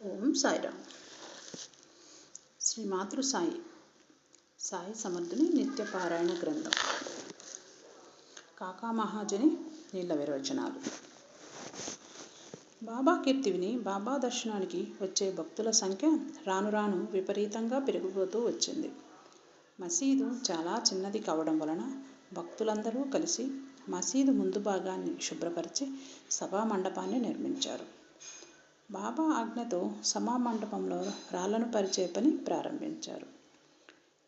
ఓం సాయిరామ్. శ్రీ మాతృ సాయి సాయి సమర్థుని నిత్యపారాయణ గ్రంథం. కాకా మహాజని నీళ్ళ విరోచనాలు. బాబా కీర్తి విని బాబా దర్శనానికి వచ్చే భక్తుల సంఖ్య రాను రాను విపరీతంగా పెరిగిపోతూ వచ్చింది. మసీదు చాలా చిన్నది కావడం వలన భక్తులందరూ కలిసి మసీదు ముందు భాగాన్ని శుభ్రపరిచి సభా మండపాన్ని నిర్మించారు. బాబా ఆజ్ఞతో సమా మండపంలో రాళ్ళను పరిచే పని ప్రారంభించారు.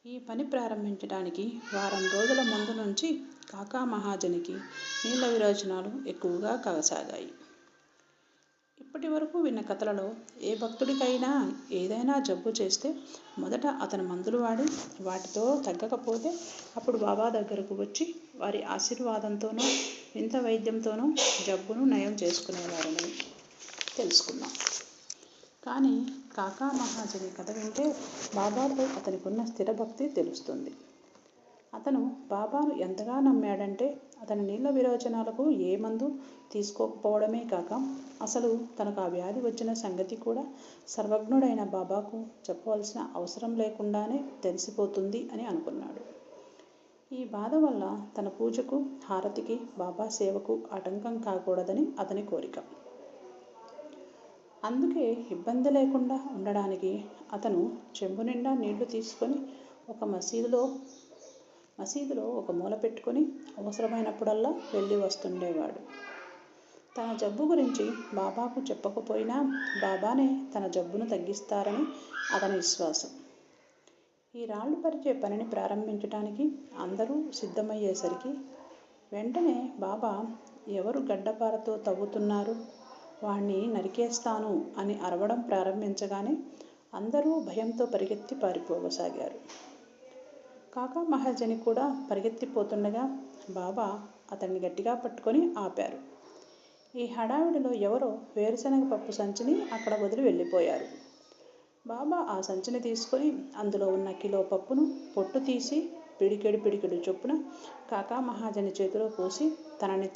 ఈ పని ప్రారంభించడానికి వారం రోజుల ముందు నుంచి కాకా మహాజనికి నీళ్ళ విరోచనాలు ఎక్కువగా కవసాగాయి ఇప్పటి వరకు విన్న కథలలో ఏ భక్తుడికైనా ఏదైనా జబ్బు చేస్తే మొదట అతను మందులు వాడి వాటితో తగ్గకపోతే అప్పుడు బాబా దగ్గరకు వచ్చి వారి ఆశీర్వాదంతోనూ వింత వైద్యంతోనూ జబ్బును నయం చేసుకునేవారని తెలుసుకుందాం. కానీ కాకా మహాజని కథ వింటే బాబాపై అతనికి ఉన్న తెలుస్తుంది. అతను బాబాను ఎంతగా నమ్మాడంటే అతని నీళ్ళ విరోచనాలకు ఏ మందు తీసుకోకపోవడమే కాక అసలు తనకు ఆ వ్యాధి వచ్చిన సంగతి కూడా సర్వజ్ఞుడైన బాబాకు చెప్పవలసిన అవసరం లేకుండానే తెలిసిపోతుంది అని అనుకున్నాడు. ఈ బాధ వల్ల తన పూజకు హారతికి బాబా సేవకు ఆటంకం కాకూడదని అతని కోరిక. అందుకే ఇబ్బంది లేకుండా ఉండడానికి అతను చెంబు నిండా నీళ్ళు తీసుకొని ఒక మసీదులో మసీదులో ఒక మూల పెట్టుకొని అవసరమైనప్పుడల్లా వెళ్ళి వస్తుండేవాడు. తన జబ్బు గురించి బాబాకు చెప్పకపోయినా బాబానే తన జబ్బును తగ్గిస్తారని అతని విశ్వాసం. ఈ రాళ్ళు పరిచే పనిని ప్రారంభించడానికి అందరూ సిద్ధమయ్యేసరికి వెంటనే బాబా ఎవరు గడ్డపారతో తవ్వుతున్నారు? వాణ్ణి నరికేస్తాను అని అరవడం ప్రారంభించగానే అందరూ భయంతో పరిగెత్తి పారిపోసాగారు. కాకా మహాజని కూడా పరిగెత్తిపోతుండగా బాబా అతన్ని గట్టిగా పట్టుకొని ఆపారు. ఈ హడావిడిలో ఎవరో వేరుశనగ పప్పు సంచిని అక్కడ వదిలి వెళ్ళిపోయారు. బాబా ఆ సంచిని తీసుకొని అందులో ఉన్న కిలో పప్పును పొట్టు తీసి పిడికెడు పిడికెడు చొప్పున కాకా మహాజని చేతిలో పోసి తనని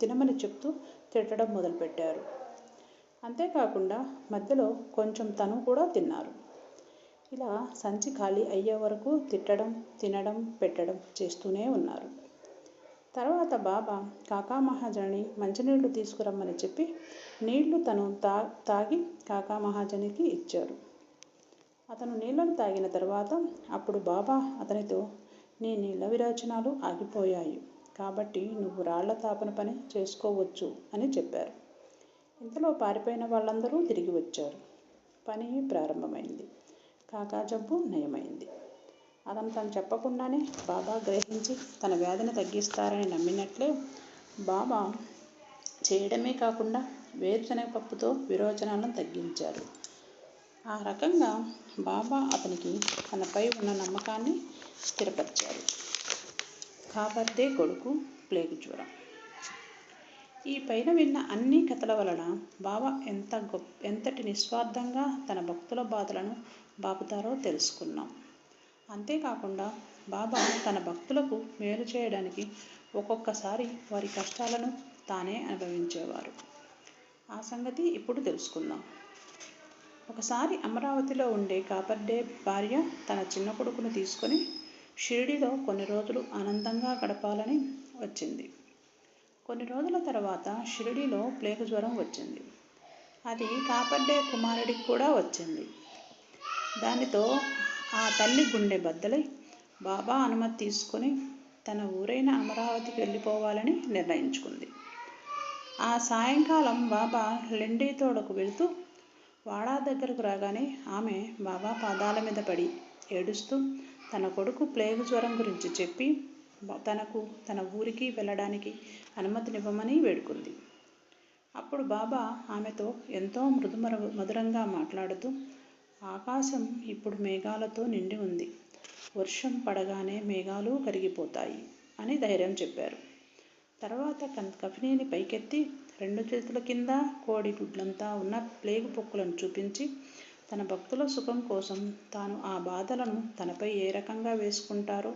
తినమని చెప్తూ తిట్టడం మొదలుపెట్టారు. అంతేకాకుండా మధ్యలో కొంచెం తను కూడా తిన్నారు. ఇలా సంచి ఖాళీ అయ్యే వరకు తిట్టడం తినడం పెట్టడం చేస్తూనే ఉన్నారు. తర్వాత బాబా కాకా మహాజని మంచినీళ్ళు తీసుకురమ్మని చెప్పి నీళ్ళు తను తా తాగి కాకా మహాజనికి ఇచ్చారు. అతను నీళ్ళను తాగిన తర్వాత అప్పుడు బాబా అతనితో నీ నీళ్ళ విరాచనాలు ఆగిపోయాయి. కాబట్టి నువ్వు రాళ్ళ తాపన పని చేసుకోవచ్చు అని చెప్పారు. ఇంతలో పారిపోయిన వాళ్ళందరూ తిరిగి వచ్చారు. పని ప్రారంభమైంది. కాకా జబ్బు నయమైంది. అతను తను చెప్పకుండానే బాబా గ్రహించి తన వ్యాధిని తగ్గిస్తారని నమ్మినట్లే బాబా చేయడమే కాకుండా వేరుశనగ పప్పుతో విరోచనాలను తగ్గించారు. ఆ రకంగా బాబా అతనికి తనపై ఉన్న నమ్మకాన్ని స్థిరపరిచారు. కాబట్టే కొడుకు ప్లేగు జ్వరం. ఈ పైన విన్న అన్ని కథల వలన బాబా ఎంత గొప్ప ఎంతటి నిస్వార్థంగా తన భక్తుల బాధలను బాపుతారో తెలుసుకున్నాం. అంతేకాకుండా బాబా తన భక్తులకు మేలు చేయడానికి ఒక్కొక్కసారి వారి కష్టాలను తానే అనుభవించేవారు. ఆ సంగతి ఇప్పుడు తెలుసుకుందాం. ఒకసారి అమరావతిలో ఉండే కాపర్డే భార్య తన చిన్న కొడుకును తీసుకొని షిరిడిలో కొన్ని రోజులు ఆనందంగా గడపాలని వచ్చింది. కొన్ని రోజుల తర్వాత షిరిడిలో ప్లేగు జ్వరం వచ్చింది. అది కాపర్డే కుమారుడికి కూడా వచ్చింది. దానితో ఆ తల్లి గుండె బద్దలై బాబా అనుమతి తీసుకొని తన ఊరైన అమరావతికి వెళ్ళిపోవాలని నిర్ణయించుకుంది. ఆ సాయంకాలం బాబా లెండీ తోడకు వెళుతూ వాడా దగ్గరకు రాగానే ఆమె బాబా పాదాల మీద పడి ఏడుస్తూ తన కొడుకు ప్లేగు జ్వరం గురించి చెప్పి తనకు తన ఊరికి వెళ్ళడానికి అనుమతినివ్వమని వేడుకుంది. అప్పుడు బాబా ఆమెతో ఎంతో మృదుమర మధురంగా మాట్లాడుతూ ఆకాశం ఇప్పుడు మేఘాలతో నిండి ఉంది. వర్షం పడగానే మేఘాలు కరిగిపోతాయి అని ధైర్యం చెప్పారు. తర్వాత కఫినీని పైకెత్తి రెండు చేతుల కింద కోడి గుడ్లంతా ఉన్న ప్లేగు పొక్కులను చూపించి తన భక్తుల సుఖం కోసం తాను ఆ బాధలను తనపై ఏ రకంగా వేసుకుంటారో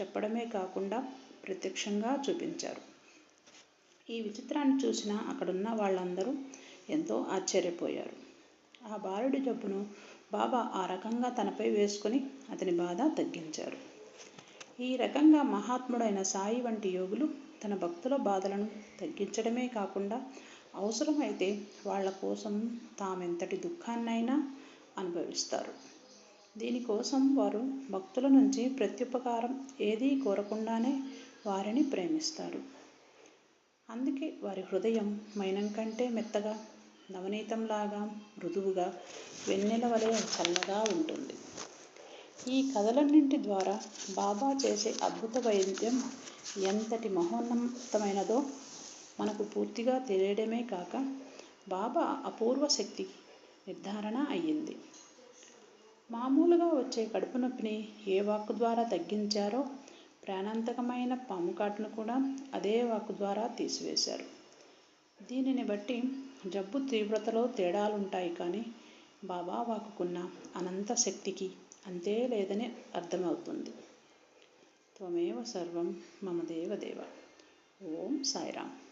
చెప్పడమే కాకుండా ప్రత్యక్షంగా చూపించారు. ఈ విచిత్రాన్ని చూసిన అక్కడున్న వాళ్ళందరూ ఎంతో ఆశ్చర్యపోయారు. ఆ బాలుడి జబ్బును బాబా ఆ రకంగా తనపై వేసుకొని అతని బాధ తగ్గించారు. ఈ రకంగా మహాత్ముడైన సాయి వంటి యోగులు తన భక్తుల బాధలను తగ్గించడమే కాకుండా అవసరమైతే వాళ్ళ కోసం తామెంతటి దుఃఖాన్నైనా అనుభవిస్తారు. దీనికోసం వారు భక్తుల నుంచి ప్రత్యుపకారం ఏదీ కోరకుండానే వారిని ప్రేమిస్తారు. అందుకే వారి హృదయం మైనం కంటే మెత్తగా నవనీతంలాగా మృదువుగా వెన్నెల వలె చల్లగా ఉంటుంది. ఈ కథలన్నింటి ద్వారా బాబా చేసే అద్భుత వైద్యం ఎంతటి మహోన్నతమైనదో మనకు పూర్తిగా తెలియడమే కాక బాబా అపూర్వ శక్తి నిర్ధారణ అయ్యింది. మామూలుగా వచ్చే కడుపు నొప్పిని ఏ వాక్కు ద్వారా తగ్గించారో ప్రాణాంతకమైన పాము కాటును కూడా అదే వాక్కు ద్వారా తీసివేశారు. దీనిని బట్టి జబ్బు తీవ్రతలో తేడాలుంటాయి కానీ బాబా వాక్కుకున్న అనంత శక్తికి అంతే లేదని అర్థమవుతుంది. త్వమేవ సర్వం మమ దేవదేవ దేవ. ఓం సాయిరామ్.